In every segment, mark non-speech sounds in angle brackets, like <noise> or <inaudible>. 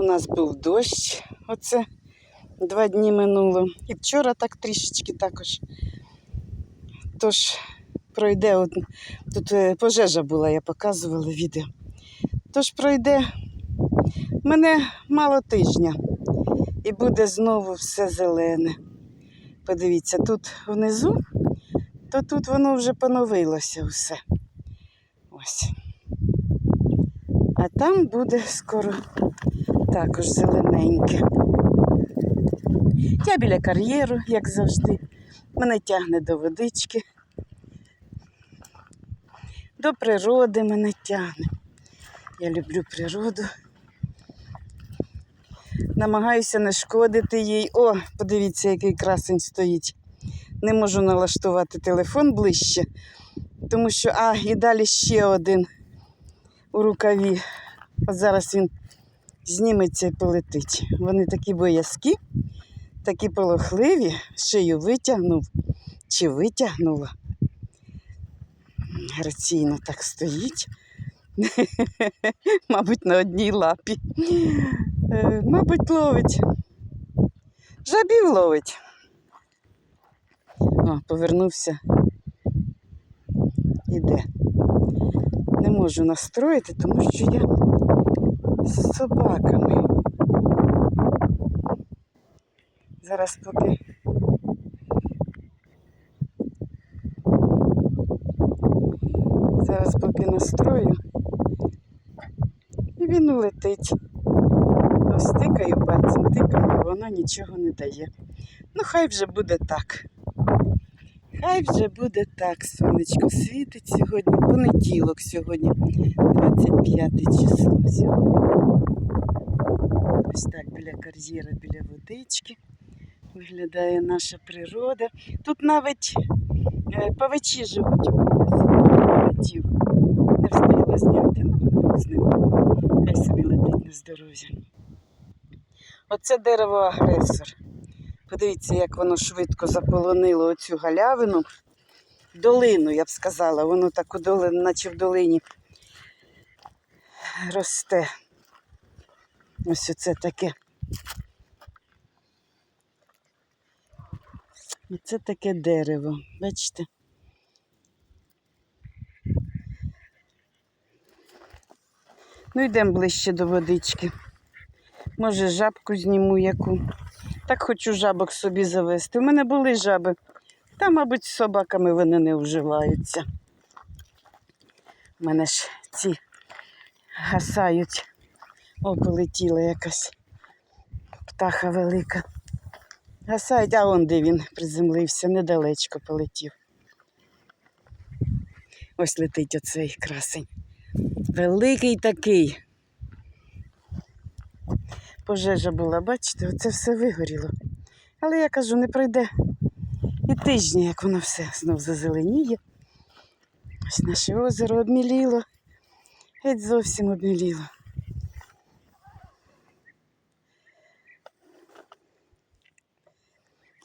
У нас був дощ, оце два дні минуло. І вчора так трішечки також. Тож пройде, от, тут е, пожежа була, я показувала відео. Тож пройде мене мало тижня і буде знову все зелене. Подивіться, тут внизу, то тут воно вже поновилося все. Ось. А там буде скоро також зелененьке. Я біля кар'єру, як завжди. Мене тягне до водички. До природи мене тягне. Я люблю природу. Намагаюся не шкодити їй. О, подивіться, який красень стоїть. Не можу налаштувати телефон ближче, тому що, а, і далі ще один у рукаві. От зараз він зніметься і полетить. Вони такі боязкі, такі полохливі, шию витягнув чи витягнула. Граційно так стоїть. <laughs> Мабуть, на одній лапі. Е, Мабуть, ловить. Жабів ловить. О, повернувся. Іде. Не можу настроїти, тому що я з собаками. Зараз поки. Зараз поки настрою. І він улетить. Ось тикаю пальцем, тикаю, воно нічого не дає. Ну, хай вже буде так. Хай вже буде так, сонечко світить сьогодні, понеділок сьогодні, 25 число сьогодні. Ось так біля кар'єра, біля водички виглядає наша природа. Тут навіть е, павичі живуть у когось. Не встигла зняти, ну з ним. Хай собі летить на здоров'я. Оце дерево агресор. Подивіться, як воно швидко заполонило оцю галявину. Долину, я б сказала, воно так у долині, наче в долині росте. Ось оце таке. Оце таке дерево, бачите? Ну, йдемо ближче до водички. Може, жабку зніму яку. Так хочу жабок собі завести. У мене були жаби. Та, мабуть, з собаками вони не вживаються. У мене ж ці гасають. О, полетіла якась птаха велика. Гасають, а он де він приземлився, недалечко полетів. Ось летить оцей красень. Великий такий. Пожежа була, бачите, оце все вигоріло. Але я кажу, не пройде і тижня, як воно все знов зазеленіє. Ось наше озеро обміліло. Геть зовсім обміліло.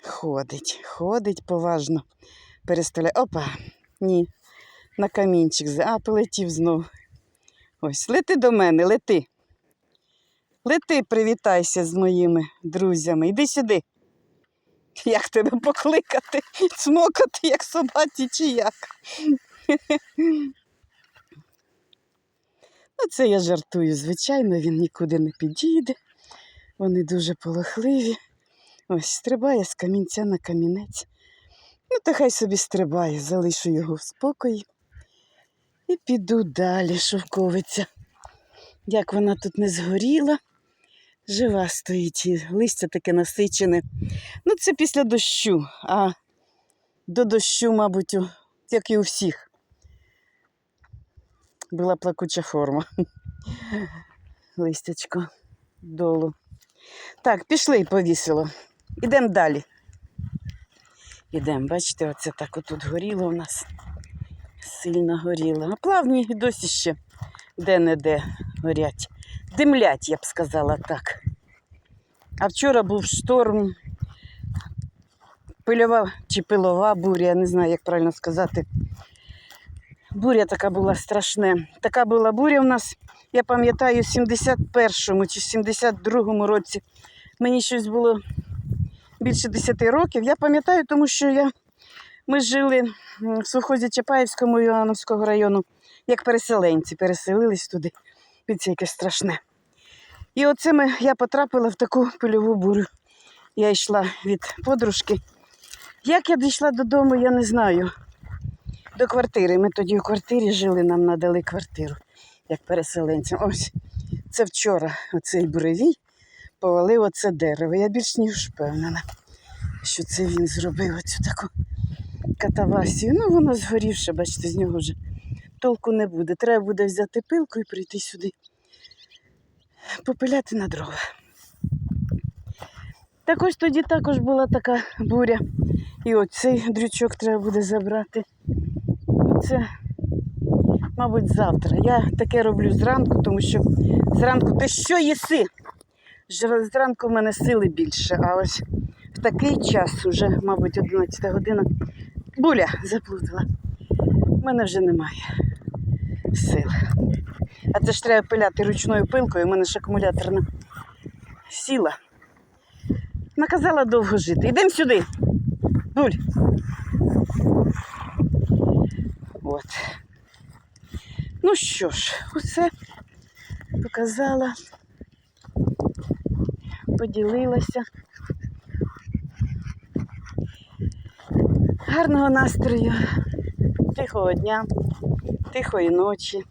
Ходить, ходить поважно. Переставляє. Опа! Ні. На камінчик. А, полетів знов. Ось, лети до мене, лети. Лети, привітайся з моїми друзями. Іди сюди. Як тебе покликати? Смокати, як собаці, чи як? Ну, це я жартую, звичайно, він нікуди не підійде. Вони дуже полохливі. Ось стрибає з камінця на камінець. Ну, та хай собі стрибає, залишу його в спокої. І піду далі, шовковиця. Як вона тут не згоріла, жива стоїть, і листя таке насичене. Ну, це після дощу, а до дощу, мабуть, як і у всіх. Була плакуча форма. <laughs> Листячко долу. Так, пішли і повісило. Ідемо далі. Ідемо, бачите, оце так отут горіло у нас. Сильно горіло. А плавні досі ще де-не-де горять. Димлять, я б сказала так. А вчора був шторм, пильова чи пилова буря, я не знаю, як правильно сказати. Буря така була страшна. Така була буря в нас, Я пам'ятаю, в 71-му чи 72-му році мені щось було більше 10 років. Я пам'ятаю, тому що я, ми жили в совхозі Чапаївському Іоанновського району, як переселенці, переселились туди. Під якесь страшне. І оцими я потрапила в таку пильову бурю. Я йшла від подружки. Як я дійшла додому, я не знаю. До квартири. Ми тоді у квартирі жили, нам надали квартиру, як переселенцям. Ось це вчора оцей буревій повалив оце дерево. Я більш ніж впевнена, що це він зробив оцю таку катавасію. Ну, воно згорівше, бачите, з нього вже толку не буде. Треба буде взяти пилку і прийти сюди, попиляти на дрова. Так ось тоді також була така буря. І оцей дрючок треба буде забрати. Це, мабуть, завтра. Я таке роблю зранку, тому що зранку ти що їси? Зранку в мене сили більше, а ось в такий час, уже, мабуть, 11 година, буля заплутала. У мене вже немає сил. А це ж треба пиляти ручною пилкою, у мене ж акумуляторна сіла. Наказала довго жити. Йдемо сюди. Буль. От. Ну що ж, усе показала, поділилася. Гарного настрою, тихого дня, тихої ночі.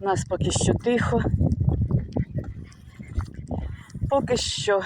У нас поки що тихо. Поки що